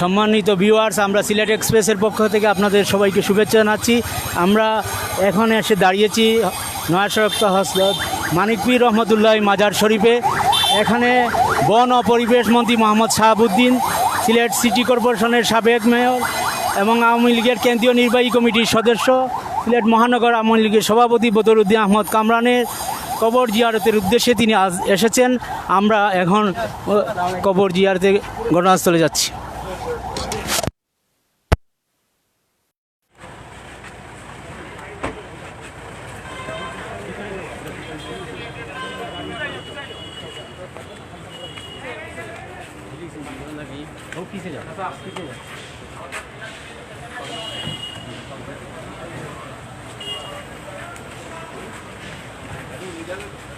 সম্মানিত ভিউয়ার্স আমরা সিলেট এক্সপ্রেসের পক্ষ থেকে আপনাদের সবাইকে শুভেচ্ছা জানাচ্ছি। আমরা এখন এসে দাঁড়িয়েছি নয়া সড়ক হজরত মানিকপীর রহমতুল্লাহ মাজার শরীফে। এখানে বন ও পরিবেশ মন্ত্রী মোহাম্মদ শাহাবুদ্দিন, সিলেট সিটি কর্পোরেশনের সাবেক মেয়র এবং আওয়ামী লীগের কেন্দ্রীয় নির্বাহী কমিটির সদস্য, সিলেট মহানগর আওয়ামী লীগের সভাপতি বদরুদ্দিন আহমদ কামরানের কবর জিয়ারতের উদ্দেশ্যে তিনি আজ এসেছেন। আমরা এখন কবর জিয়ারতে ঘটনাস্থলে যাচ্ছি। together?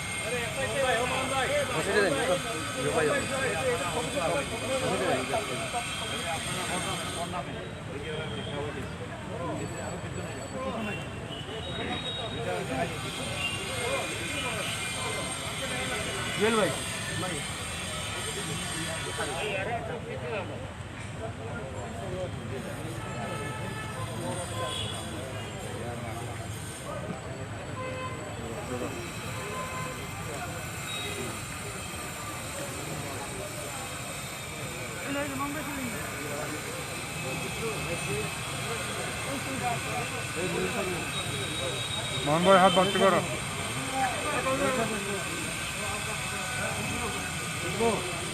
মোহন ভাই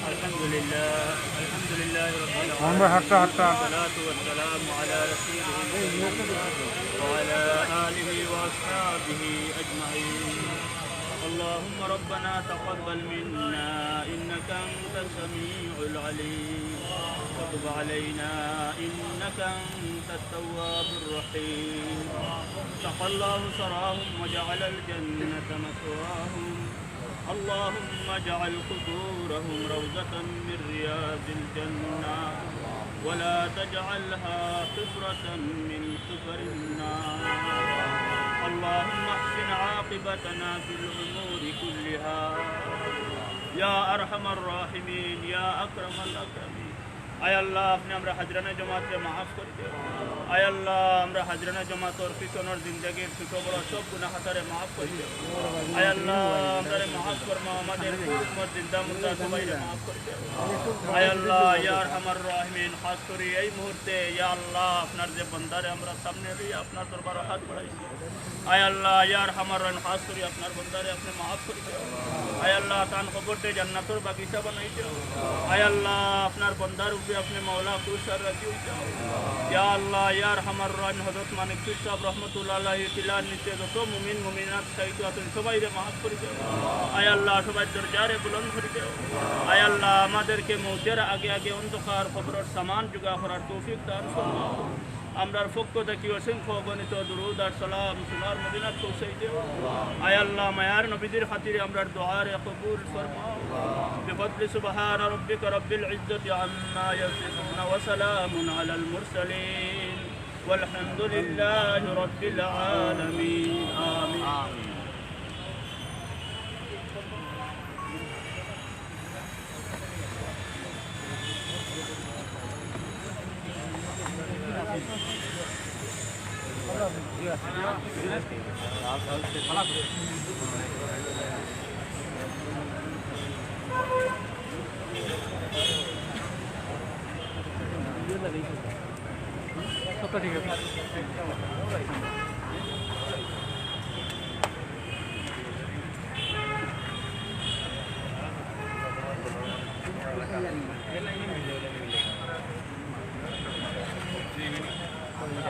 الحمد لله الحمد لله رب العالمين والصلاة والسلام على رسوله وعلى آله وأصحابه أجمعين. اللهم ربنا تقبل منا إنك أنت السميع العليم. وتب علينا إنك أنت التواب الرحيم. سقى الله سراهم وجعل الجنة مثواهم. اللهم اجعل قبورهم روضة من رياض الجنة. ولا تجعلها حفرة من حفر النار. اللهم احسن عاقبتنا في الأمور كلها. يا أرحم الراحمين يا أكرم الأكرمين. আয় আল্লাহ, আপনি আমরা হাজরানা জমাতে মাফ করে দেব। আয় আল্লাহ, আমরা হাজরানা জমাতর পিছনের জিন্দগির ছোট বড় সব গুণা হাতারে মাফ করে দেব। আয় আল্লাহ, আমরা মাফ করমা, আমাদের উম্মত জিন্দা মুর্দা সবাই মাফ করে দেব। আয় আল্লাহ ইয়ার আমার রাহমিন, খাস করে এই মুহূর্তে, ইয়া আল্লাহ, আপনার যে বন্দারে আমরা সামনে রই আপনার দরবার হাত বাড়াইছি। আয় আল্লাহ ইয়ার আমার রন খাস করে আপনার বন্দারে আপনি মাফ করে দেব। আয় আল্লাহ, তান খবর দে জান্নাতর বাগিচা বানাই দেও আয় আল্লাহ, আপনার বন্দার উপরে আপনি মৌলা খুশ আর রাজি হয়ে যাও ইয়া আল্লাহ ইয়ার আমার রান হযরত মানিক পীর সাহেব রহমাতুল্লাহ আলাইহি তিলার নিচে যত মুমিন মুমিনাত শহীদ আছেন সবাই রে মাফ করে দেও আয় আল্লাহ সবাই দরজারে বুলন্দ করে দেও আয় আল্লাহ আমাদেরকে মৌতের আগে আগে অন্ধকার খবরের সামান জুগা করার তৌফিক দান ফরমাও আমরার পক্ষ থেকে অসংখ্য গণিত দুরুদ আর সালাম সোনার মদিনাত পৌঁছাই দেও আয় আল্লাহ মায়ার নবীদের খাতিরে আমরার দোয়ারে কবুল ফরমাও بفضل سبحان ربك رب العزة عما يصفون وسلام على المرسلين والحمد لله رب العالمين آمين ঠিক আছে Gracias.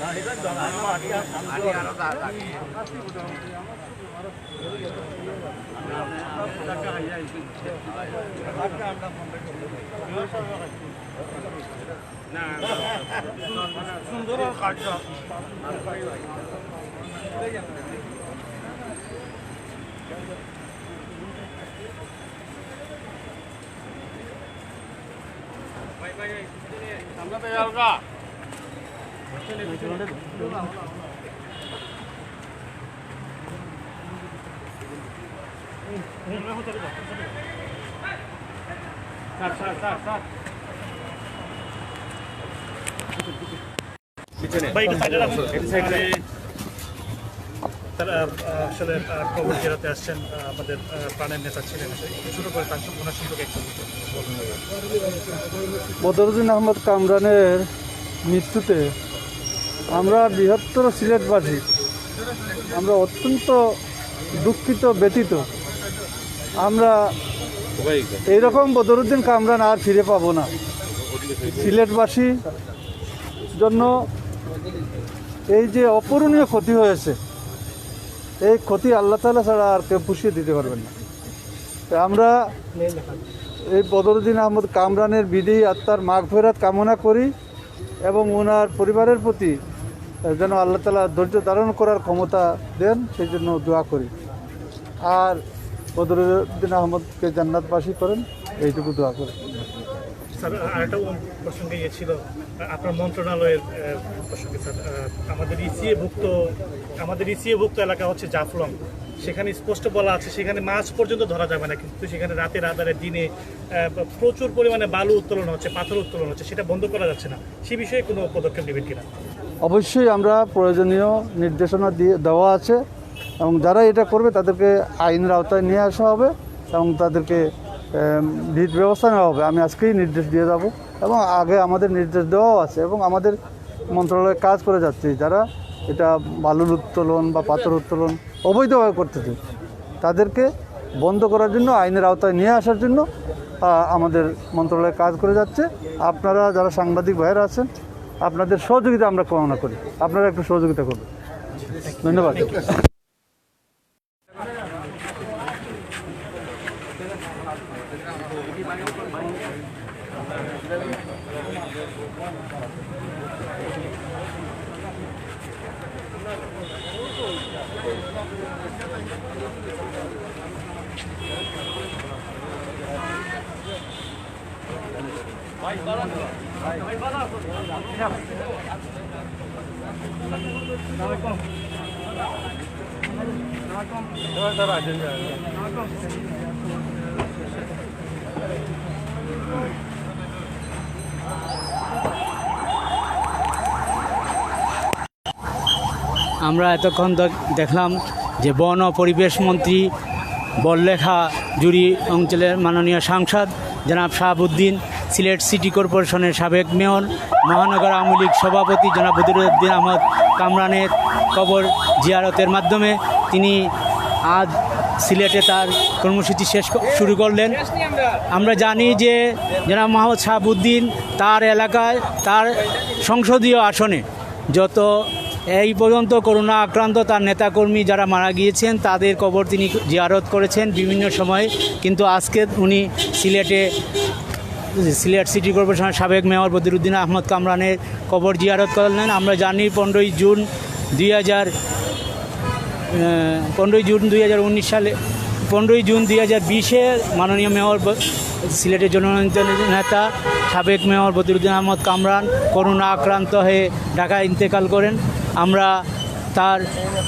না এটা জমা মাটি আর মাটি আর সুন্দর কাজ আসলে কবর জেরাতে আসছেন আমাদের প্রাণের নেতা ছিলেন ছোটো করে তার ওনার সম্পর্কে বদরুদ্দিন আহমদ কামরানের মৃত্যুতে আমরা বৃহত্তর সিলেটবাসী। আমরা অত্যন্ত দুঃখিত ব্যতীত আমরা এইরকম বদরুদ্দিন কামরান আর ফিরে পাবো না। সিলেটবাসী জন্য এই যে অপূরণীয় ক্ষতি হয়েছে, এই ক্ষতি আল্লাহ তালা ছাড়া আর কেউ পুষিয়ে দিতে পারবেন না। আমরা এই বদরুদ্দিন আহমদ কামরানের বিধি আত্মার মাঘ ফেরাত কামনা করি এবং ওনার পরিবারের প্রতি যেন আল্লাহ তালা ধৈর্য ধারণ করার ক্ষমতা দেন, সেই জন্য দোয়া করি। আর বদরুদ্দিন আহমদকে জান্নাতবাসী করেন, এইটুকু দোয়া করি। স্যার প্রসঙ্গে ইয়ে ছিল, আপনার মন্ত্রণালয়ের প্রসঙ্গে আমাদের ইসিএ ভুক্ত আমাদের এলাকা হচ্ছে জাফলং। সেখানে স্পষ্ট বলা আছে, সেখানে মাছ পর্যন্ত ধরা যাবে না, কিন্তু সেখানে রাতের আধারে, দিনে প্রচুর পরিমাণে বালু উত্তোলন হচ্ছে, পাথর উত্তোলন হচ্ছে, সেটা বন্ধ করা যাচ্ছে না। সে বিষয়ে কোনো পদক্ষেপ নেবেন কিনা? অবশ্যই আমরা প্রয়োজনীয় নির্দেশনা দিয়ে, দেওয়া আছে, এবং যারা এটা করবে তাদেরকে আইনের আওতায় নিয়ে আসা হবে, এবং তাদেরকে বিধ ব্যবস্থা নেওয়া হবে। আমি আজকেই নির্দেশ দিয়ে যাব, এবং আগে আমাদের নির্দেশ দেওয়াও আছে, এবং আমাদের মন্ত্রণালয়ে কাজ করে যাচ্ছে। যারা এটা বালুর উত্তোলন বা পাথর উত্তোলন অবৈধভাবে করতেছে তাদেরকে বন্ধ করার জন্য, আইনের আওতায় নিয়ে আসার জন্য আমাদের মন্ত্রণালয় কাজ করে যাচ্ছে। আপনারা যারা সাংবাদিক ভাইয়েরা আছেন, আপনাদের সহযোগিতা আমরা কামনা করি। আপনারা একটু সহযোগিতা করবেন ধন্যবাদ। আমরা এতক্ষণ দেখলাম যে বন ও পরিবেশ মন্ত্রী বললেখা জুড়ি অঞ্চলের মাননীয় সাংসদ জনাব শাহাবুদ্দিন সিলেট সিটি কর্পোরেশনের সাবেক মেয়র, মহানগর আওয়ামী লীগ সভাপতি জনাব বদিরুদ্দিন আহমদ কামরানের কবর জিয়ারতের মাধ্যমে তিনি আজ সিলেটে তার কর্মসূচি শেষ শুরু করলেন। আমরা জানি যে জনাব মোহাম্মদ শাহাবুদ্দিন তার এলাকায় তার সংসদীয় আসনে যত এই পর্যন্ত করোনা আক্রান্ত তার নেতাকর্মী যারা মারা গিয়েছেন, তাদের কবর তিনি জিয়ারত করেছেন বিভিন্ন সময়ে। কিন্তু আজকে উনি সিলেটে সিলেট সিটি কর্পোরেশনের সাবেক মেয়র বদিরুদ্দিন আহমদ কামরানের কবর জিয়ারত করলেন। আমরা জানি পনেরোই জুন দুই হাজার পনেরোই জুন দুই হাজার উনিশ সালে, পনেরোই জুন দুই হাজার বিশে মাননীয় মেয়র সিলেটের জননীত নেতা সাবেক মেয়র বদিরুদ্দিন আহমদ কামরান করোনা আক্রান্ত হয়ে ঢাকায় ইন্তেকাল করেন। আমরা তার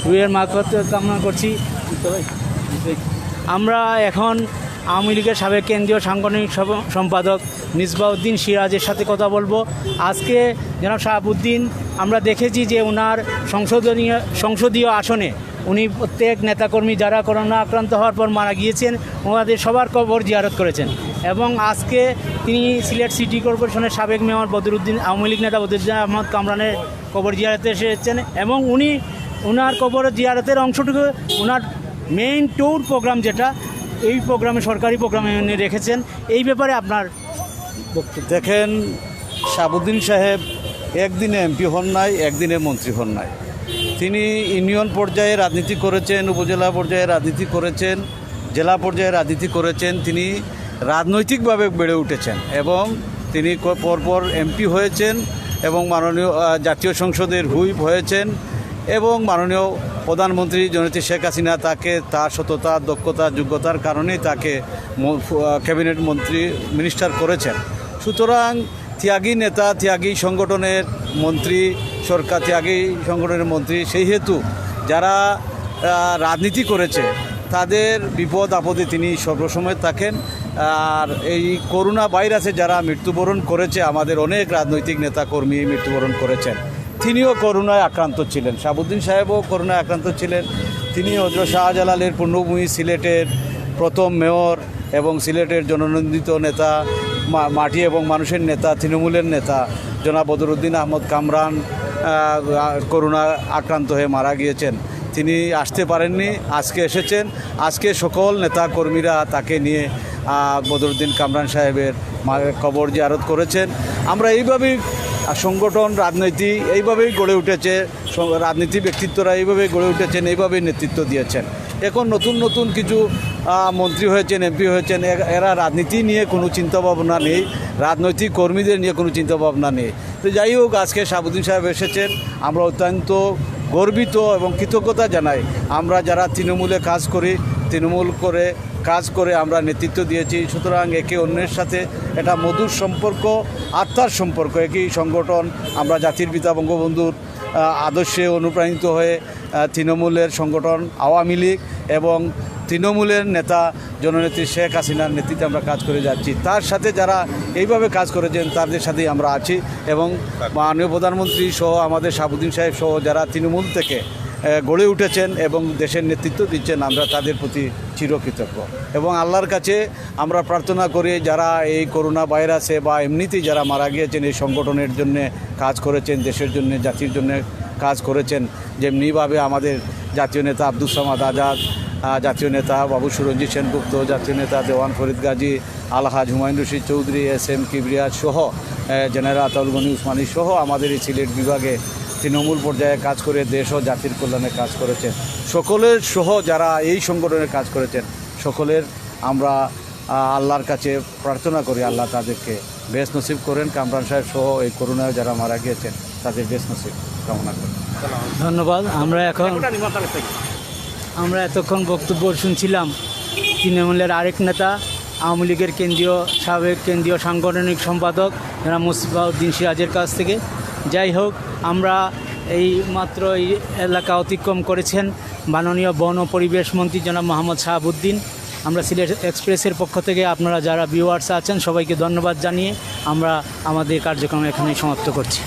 রুয়ের মারফত কামনা করছি। আমরা এখন আওয়ামী লীগের সাবেক কেন্দ্রীয় সাংগঠনিক সম্পাদক মিসবাউদ্দিন সিরাজের সাথে কথা বলব। আজকে জনাব শাহাবুদ্দিন, আমরা দেখেছি যে ওনার সংশোধনীয় সংসদীয় আসনে উনি প্রত্যেক নেতাকর্মী যারা করোনা আক্রান্ত হওয়ার পর মারা গিয়েছেন, ওনাদের সবার কবর জিয়ারত করেছেন। এবং আজকে তিনি সিলেট সিটি কর্পোরেশনের সাবেক মেয়র বদরুদ্দিন আওয়ামী লীগ নেতা বদরুদ্দিন আহমদ কামরানের কবর জিয়ারতে এসেছেন এবং উনি ওনার কবর জিয়ারতের অংশটুকু ওনার মেইন ট্যুর প্রোগ্রাম যেটা এই প্রোগ্রামে, সরকারি প্রোগ্রামে উনি রেখেছেন। এই ব্যাপারে আপনার বক্তব্য। দেখেন, শাহাবুদ্দিন সাহেব একদিনে এমপি হন নাই, একদিনে মন্ত্রী হন নাই। তিনি ইউনিয়ন পর্যায়ে রাজনীতি করেছেন, উপজেলা পর্যায়ে রাজনীতি করেছেন, জেলা পর্যায়ে রাজনীতি করেছেন, তিনি রাজনৈতিকভাবে বেড়ে উঠেছেন এবং তিনি পরপর এমপি হয়েছেন এবং মাননীয় জাতীয় সংসদের হুইপ হয়েছেন এবং মাননীয় প্রধানমন্ত্রী জননেত্রী শেখ হাসিনা তাকে তার সততা, দক্ষতা, যোগ্যতার কারণেই তাকে ক্যাবিনেট মন্ত্রী, মিনিস্টার করেছেন। সুতরাং ত্যাগী নেতা, ত্যাগী সংগঠনের মন্ত্রী, সরকার, ত্যাগী সংগঠনের মন্ত্রী, সেই হেতু যারা রাজনীতি করেছে, তাদের বিপদ আপদে তিনি সর্বসময় থাকেন। আর এই করোনা ভাইরাসে যারা মৃত্যুবরণ করেছে, আমাদের অনেক রাজনৈতিক নেতাকর্মী মৃত্যুবরণ করেছেন। তিনিও করোনায় আক্রান্ত ছিলেন। শাহাবুদ্দিন সাহেবও করোনায় আক্রান্ত ছিলেন। তিনি হজরত শাহজালালের পূর্ণভূমি সিলেটের প্রথম মেয়র এবং সিলেটের জননন্দিত নেতা মাটি এবং মানুষের নেতা, তৃণমূলের নেতা, জনাব বদরুদ্দিন আহমদ কামরান করোনা আক্রান্ত হয়ে মারা গিয়েছেন। তিনি আসতে পারেননি, আজকে এসেছেন। আজকে সকল নেতা কর্মীরা তাকে নিয়ে বদরুদ্দিন কামরান সাহেবের কবর জিয়ারত করেছেন। আমরা এইভাবেই আর সংগঠন, রাজনীতি এইভাবেই গড়ে উঠেছে রাজনীতি ব্যক্তিত্বরা এইভাবেই গড়ে উঠেছেন, এইভাবেই নেতৃত্ব দিয়েছেন। এখন নতুন নতুন কিছু মন্ত্রী হয়েছেন, এমপি হয়েছেন এরা রাজনীতি নিয়ে কোনো চিন্তাভাবনা নেই, রাজনৈতিক কর্মীদের নিয়ে কোনো চিন্তাভাবনা নেই। তো যাই হোক, আজকে শাহাবুদ্দিন সাহেব এসেছেন, আমরা অত্যন্ত গর্বিত এবং কৃতজ্ঞতা জানাই। আমরা যারা তৃণমূলে কাজ করি, তৃণমূল করে কাজ করে আমরা নেতৃত্ব দিয়েছি। সুতরাং একে অন্যের সাথে এটা মধুর সম্পর্ক, আত্মার সম্পর্ক, একই সংগঠন আমরা জাতির পিতা, বঙ্গবন্ধুর আদর্শে অনুপ্রাণিত হয়ে তৃণমূলের সংগঠন আওয়ামী লীগ এবং তৃণমূলের নেতা জননেত্রী শেখ হাসিনার নেতৃত্বে আমরা কাজ করে যাচ্ছি। তার সাথে যারা এইভাবে কাজ করেছেন, তাদের সাথেই আমরা আছি এবং মাননীয় প্রধানমন্ত্রী সহ আমাদের শাহাবুদ্দিন সাহেব সহ যারা তৃণমূল থেকে গড়ে উঠেছেন এবং দেশের নেতৃত্ব দিচ্ছেন আমরা তাদের প্রতি চিরকৃতজ্ঞ। এবং আল্লাহর কাছে আমরা প্রার্থনা করি যারা এই করোনা ভাইরাসে বা এমনিতেই যারা মারা গিয়েছেন, এই সংগঠনের জন্য কাজ করেছেন, দেশের জন্য, জাতির জন্য কাজ করেছেন, যেমনিভাবে আমাদের জাতীয় নেতা আব্দুল সামাদ আজাদ জাতীয় নেতা বাবু সুরঞ্জিত সেনগুপ্ত, জাতীয় নেতা দেওয়ান ফরিদ গাজী, আলহাজ হুমায়ুন রশিদ চৌধুরী, এস এম কিবরিয়াজ সহ জেনারেল আতাউল গনি উসমানী সহ আমাদের এই সিলেট বিভাগে তৃণমূল পর্যায়ে কাজ করে দেশ ও জাতির কল্যাণে কাজ করেছেন। সকলের সহ যারা এই সংগঠনে কাজ করেছেন সকলের আমরা আল্লাহর কাছে প্রার্থনা করি আল্লাহ তাদেরকে বেশ নসিব করেন। কামরান সাহেব সহ এই করোনায় যারা মারা গিয়েছেন তাদের বেশ নসিব কামনা করেন ধন্যবাদ। আমরা এখন আমরা এতক্ষণ বক্তব্য শুনছিলাম তৃণমূলের আরেক নেতা আওয়ামী লীগের কেন্দ্রীয় সাবেক কেন্দ্রীয় সাংগঠনিক সম্পাদক যারা মুসিবাউদ্দিন সিরাজের কাছ থেকে। যাই হোক আমরা এই মাত্র এই এলাকা অতিক্রম করেছেন মাননীয় বন ও পরিবেশ মন্ত্রী জনাব মোহাম্মদ শাহাবুদ্দিন। আমরা সিলেট এক্সপ্রেসের পক্ষ থেকে আপনারা যারা ভিউয়ার্স আছেন সবাইকে ধন্যবাদ জানিয়ে আমরা আমাদের কার্যক্রম এখানেই সমাপ্ত করছি।